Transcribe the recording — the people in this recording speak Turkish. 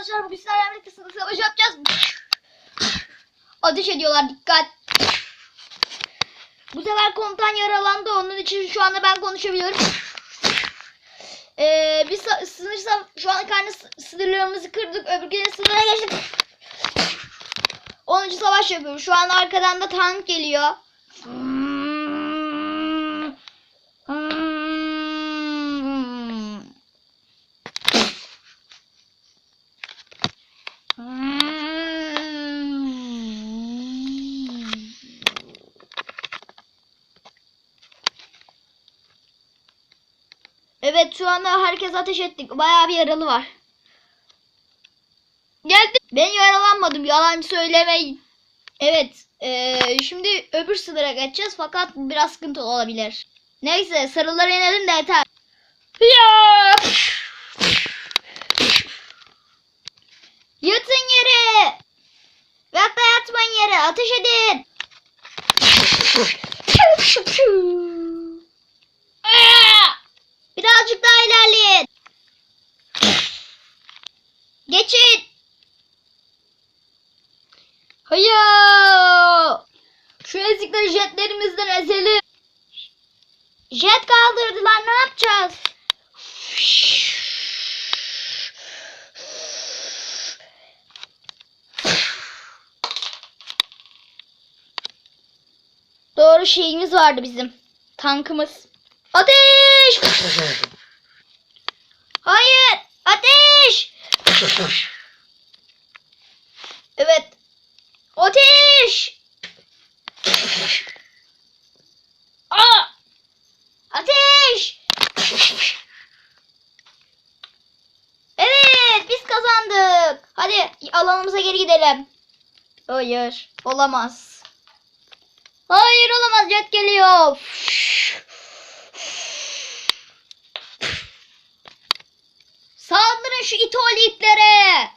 arkadaşlar bugün sizlerle birlikte sınıf savaşı yapacağız. Ateş ediyorlar dikkat. Bu sefer komutan yaralandı onun için şu anda ben konuşabiliyorum. Ee, biz sınır şu an kendi sı- sınırlarımızı kırdık öbürkünün sınırına geçtik. 10. savaş yapıyoruz. Şu an arkadan da tank geliyor. Evet şu anda herkes ateş ettik. Bayağı bir yaralı var. Geldi. Ben yaralanmadım. Yalan söylemeyin. Evet. eee, şimdi öbür sınıra geçeceğiz. Fakat biraz sıkıntı olabilir. Neyse sarılara inelim de yeter. Ya! Yatın yere. Veyahut da yatmayın yere. Ateş edin. Geçin. Hayır. Şu ezikleri jetlerimizden ezelim. Jet kaldırdılar ne yapacağız? Doğru şeyimiz vardı bizim. Tankımız. Ateş! Hayır! Ateş! Evet. Ateş! Aa! Ateş! Evet, biz kazandık. Hadi alanımıza geri gidelim. Hayır, olamaz. Hayır olamaz, jet geliyor. Şu itoli itlere.